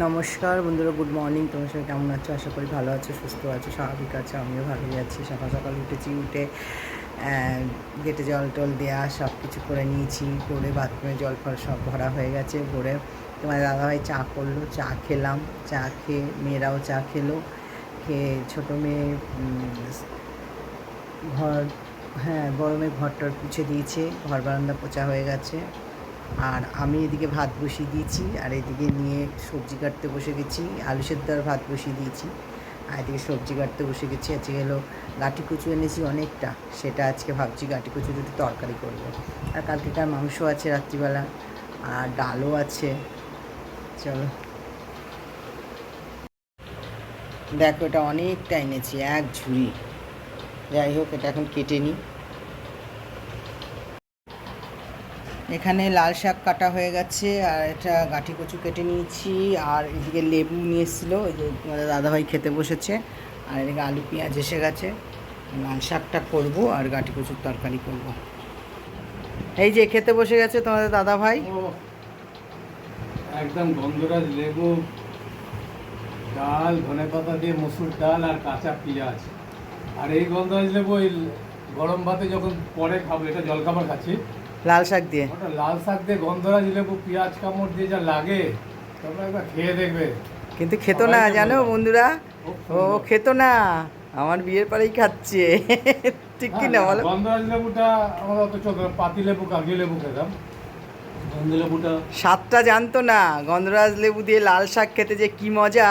নমস্কার বন্ধুরা, good morning. তোমার সবাই কেমন আছো? আশা করি ভালো আছো, সুস্থ আছো, স্বাভাবিক আছো, আমিও ভালোই আছি। সকাল সকাল উঠেছি, উঠে গেটে জল টল দেওয়া সব কিছু করে নিয়েছি, করে বাথরুমে জল ফল সব ভরা হয়ে গেছে, ভরে তোমার দাদাভাই চা করল, চা খেলাম, চা খেয়ে মেয়েরাও চা খেলো, খেয়ে ছোটো মেয়ে ঘর হ্যাঁ গরমে ঘরটর পুছে দিয়েছে, ঘর বারান্দা পোচা হয়ে গেছে। আর আমি এদিকে ভাত বসিয়ে দিয়েছি, আর এদিকে নিয়ে সবজি কাটতে বসে গেছি, আলু সেদ্ধ আর ভাত বসিয়ে দিয়েছি। আর এদিকে সবজি কাটতে বসে গেছি, আজকে হলো গাঁটি কুচু এনেছি অনেকটা, সেটা আজকে ভাবছি গাঁটি কচু দুটো তরকারি করব। আর কালকেকার মাংস আছে রাত্রিবেলা, আর ডালও আছে। চলো। দেখো এটা অনেকটা এনেছি, এক ঝুড়ি। যাই হোক, এটা এখন কেটে নিই। এখানে লাল শাক কাটা হয়ে গেছে, আর এটা গাঁঠি কচু কেটে নিয়েছি, আর এদিকে লেবু নিয়ে এসেছিল ওই যে তোমাদের দাদাভাই খেতে বসেছে, আর এদিকে আলু পেঁয়াজ এসে গেছে। লাল শাকটা করব আর গাঁঠি কচুর তরকারি করব। এই যে খেতে বসে গেছে তোমাদের দাদাভাই। একদম গন্ধরাজ লেবু, ডাল, ধনে পাতা দিয়ে মসুর ডাল আর কাঁচা পেঁয়াজ। আর এই গন্ধরাজ লেবু ওই গরম ভাতে যখন পরে খাব, এটা জলখাবার খাচ্ছি। লাল শাক দিয়ে। লাল শাক দিয়ে গন্ধরাজ লেবু পেঁয়াজ কামড় দিয়ে যা লাগে তোমরা একবার খেয়ে দেখবে। কিন্তু খেত না জানো বন্ধুরা? ও। খেত না আমার বিয়ের পরেই খাচ্ছে। ঠিক কি না বলো? গন্ধরাজ লেবুটা আমরা অত চোখ পাতি লেবু কাগজি লেবু খেতাম। গন্ধ লেবুটা। স্বাদটা জানতো না গন্ধরাজ লেবু দিয়ে লাল শাক খেতে যে কি মজা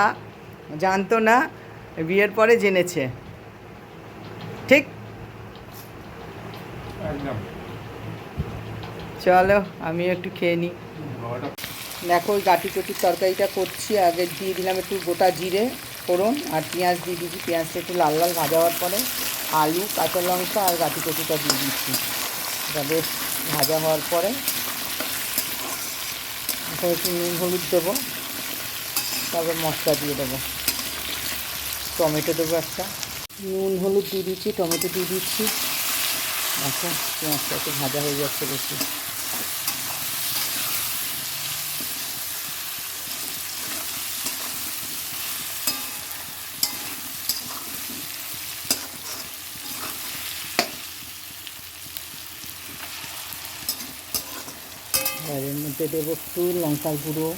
জানতো না বিয়ের পরে জেনেছে। ঠিক? একদম। চলো আমি একটু খেয়ে নিই দেখো ওই গাঁটি চটির তরকারিটা করছি। আগে দিয়ে দিলাম একটু গোটা জিরে, ফোড়ন আর পেঁয়াজ দিয়ে দিয়েছি। পেঁয়াজটা একটু লাল লাল ভাজা হওয়ার পরে আলু, কাঁচা লঙ্কা আর গাঁটি কচুটা দিয়ে দিচ্ছি এটা বেশ ভাজা হওয়ার পরে এখন একটু নুন, হলুদ দেবো। তারপর মশলা দিয়ে দেবো। টমেটো দেবো একটা। নুন, হলুদ দিয়ে দিচ্ছি টমেটো দিয়ে দিচ্ছি আচ্ছা পেঁয়াজটা একটু ভাজা হয়ে যাচ্ছে বেশি আর এর মধ্যে দেবো একটু লঙ্কার গুঁড়ো।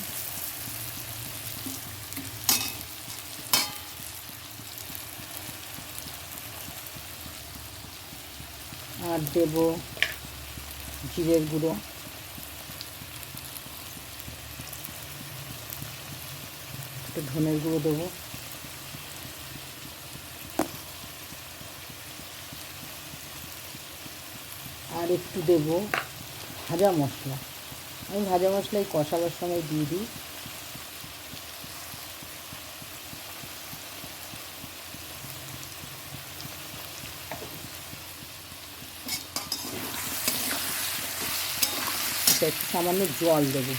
আর দেবো জিরের গুঁড়ো। একটু ধনের গুঁড়ো দেবো। আর একটু দেবো ভাজা মশলা। আমি ভাজা মশলা এই কষাবার সময় দিয়ে দিই। আচ্ছা, একটু সামান্য জল দেবো।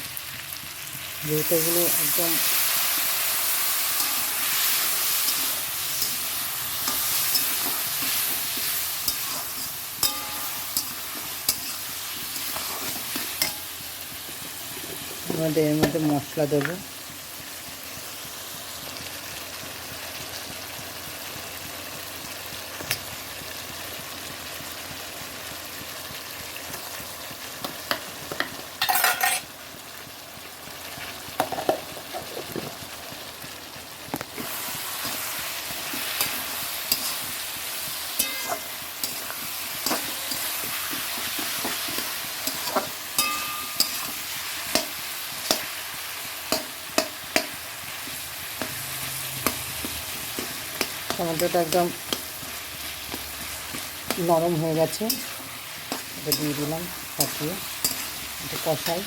যেহেতু এগুলো একদম আমাদের এর মধ্যে মশলা দেবো। টমেটোটা একদম নরম হয়ে গেছে। এটা দিয়ে দিলাম ফাটিয়ে এটা কষাই।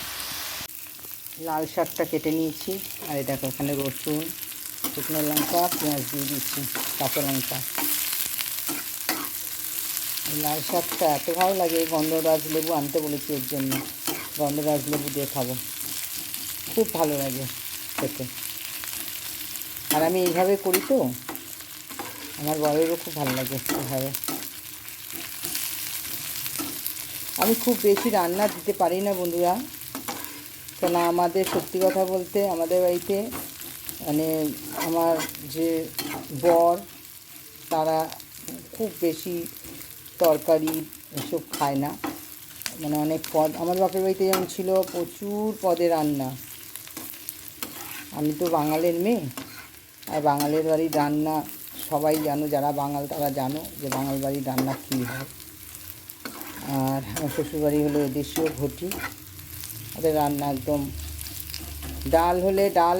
লাল শাকটা কেটে নিয়েছি। আর দেখো, এখানে রসুন, শুকনো লঙ্কা, পেঁয়াজ দিয়ে দিচ্ছি, কাঁচা লঙ্কা। লাল শাকটা এত ভালো লাগে, গন্ধরাজ লেবু আনতে বলেছি এর জন্য। গন্ধরাজ লেবু দিয়ে খাব। খুব ভালো লাগে খেতে। আর আমি এইভাবে করি তো। আমার বরেরও খুব ভালো লাগে এভাবে। আমি খুব বেশি রান্না দিতে পারি না বন্ধুরা। কেন আমাদের সত্যি কথা বলতে আমাদের বাড়িতে মানে আমার যে বর, তারা খুব বেশি তরকারি এসব খায় না। মানে অনেক পদ, আমার বাপের বাড়িতে যেমন ছিল প্রচুর পদে রান্না। আমি তো বাঙালির মেয়ে, আর বাঙালির বাড়ির রান্না সবাই জানো, যারা বাঙাল তারা জানো যে বাঙাল বাড়ির রান্না কী হয়। আর আমার শ্বশুরবাড়ি হলো দেশীয় ঘটি। ওদের রান্না একদম ডাল হলে ডাল,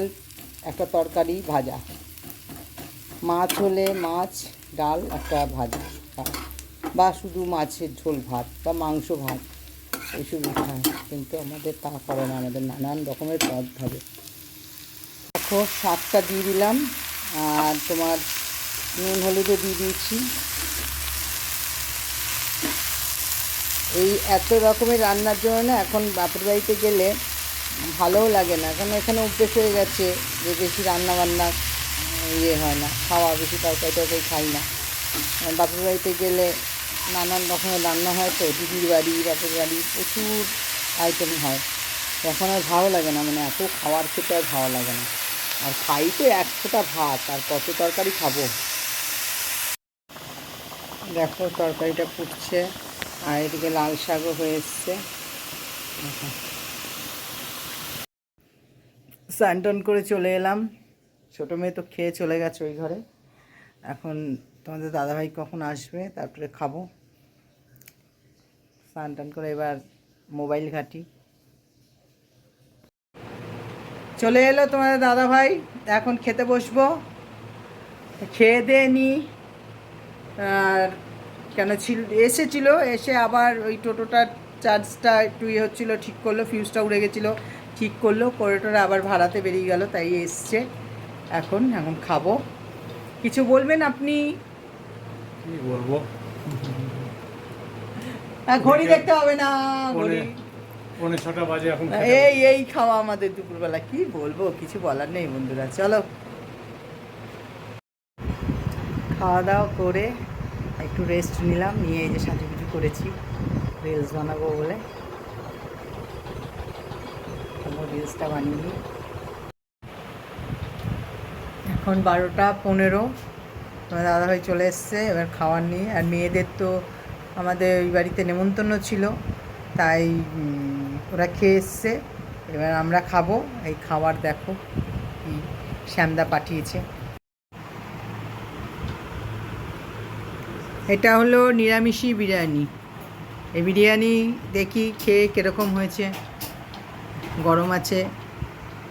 একটা তরকারি, ভাজা। মাছ হলে মাছ, ডাল, একটা ভাজা। বা শুধু মাছের ঝোল ভাত বা মাংস ভাত এইসবই খায় কিন্তু আমাদের তা করে না, আমাদের নানান রকমের পদ হবে দেখো শাকটা দিয়ে দিলাম। আর তোমার নুন, হলুদও দিয়ে দিয়েছি। এই এত রকমের রান্নার জন্য না এখন বাপের বাড়িতে গেলে ভালোও লাগে না। কারণ এখানে অভ্যেস হয়ে গেছে যে বেশি রান্না বান্না ইয়ে হয় না, খাওয়া, বেশি তরকারি তরকারি খাই না। বাপের বাড়িতে গেলে নানান রকমের রান্না হয় তো, দিদির বাড়ি, বাপের বাড়ি প্রচুর আইটেম হয়। এখন আর ভালো লাগে না মানে এত খাওয়ার খেতে আর ভালো লাগে না। আর খাই তো এক ভাত, আর কত তরকারি খাব? দেখো তরকারিটা ফুটছে, আর এদিকে লাল শাকও হয়ে এসছে। করে চলে এলাম। ছোটো মেয়ে তো খেয়ে চলে গেছে ওই ঘরে। এখন তোমাদের দাদাভাই কখন আসবে, তারপরে খাব। স্নান টান করে এবার মোবাইল ঘাঁটি। চলে এলো তোমাদের দাদাভাই, এখন খেতে বসবো। খেয়ে দিয়ে নি। আর কেন ছিল এসেছিল এসে আবার ওই টোটোটার চার্জটা একটু ইয়ে হচ্ছিল ঠিক করল ফিউজটা উড়ে গেছিল ঠিক করল করে টোরে আবার ভাড়াতে বেরিয়ে গেল তাই এসছে। এখন এখন খাব। কিছু বলবেন আপনি? কি বলব? ঘড়ি দেখতে হবে না ঘড়ি। পৌনে পৌনে ছটা বাজে এখন এই এই খাওয়া আমাদের দুপুরবেলা কি বলব কিছু বলার নেই বন্ধুরা চলো। খাওয়া দাওয়া করে একটু রেস্ট নিলাম, নিয়ে এই যে সাজুগুজু করেছি রিলস বানাবো বলে। রিলসটা বানিয়ে নিই। এখন বারোটা পনেরো। দাদাভাই চলে এসছে, এবার খাওয়ার নিয়ে। আর মেয়েদের তো আমাদের ওই বাড়িতে নেমন্তন্ন ছিল, তাই ওরা খেয়ে এসছে। এবার আমরা খাব, এই খাবার দেখো কি শ্যামদা পাঠিয়েছে। এটা হলো নিরামিষি বিরিয়ানি। এই বিরিয়ানি দেখি খেয়ে কীরকম হয়েছে। গরম আছে।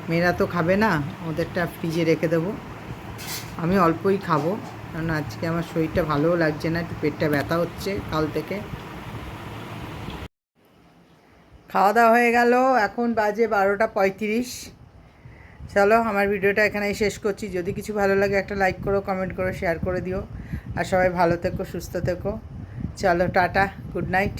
মেয়েরা তো খাবে না, ওদেরটা ফ্রিজে রেখে দেবো। আমি অল্পই খাব কারণ আজকে আমার শরীরটা ভালোও লাগছে না, একটু পেটটা ব্যথা হচ্ছে কাল থেকে। খাওয়া দাওয়া হয়ে গেল, এখন বাজে বারোটা পঁয়ত্রিশ। চলো, আমার ভিডিওটা এখানেই শেষ করছি। যদি কিছু ভালো লাগে একটা লাইক করো কমেন্ট করো শেয়ার করে দিও। আর সবাই ভালো থেকো সুস্থ থেকো। চলো টাটা গুড নাইট।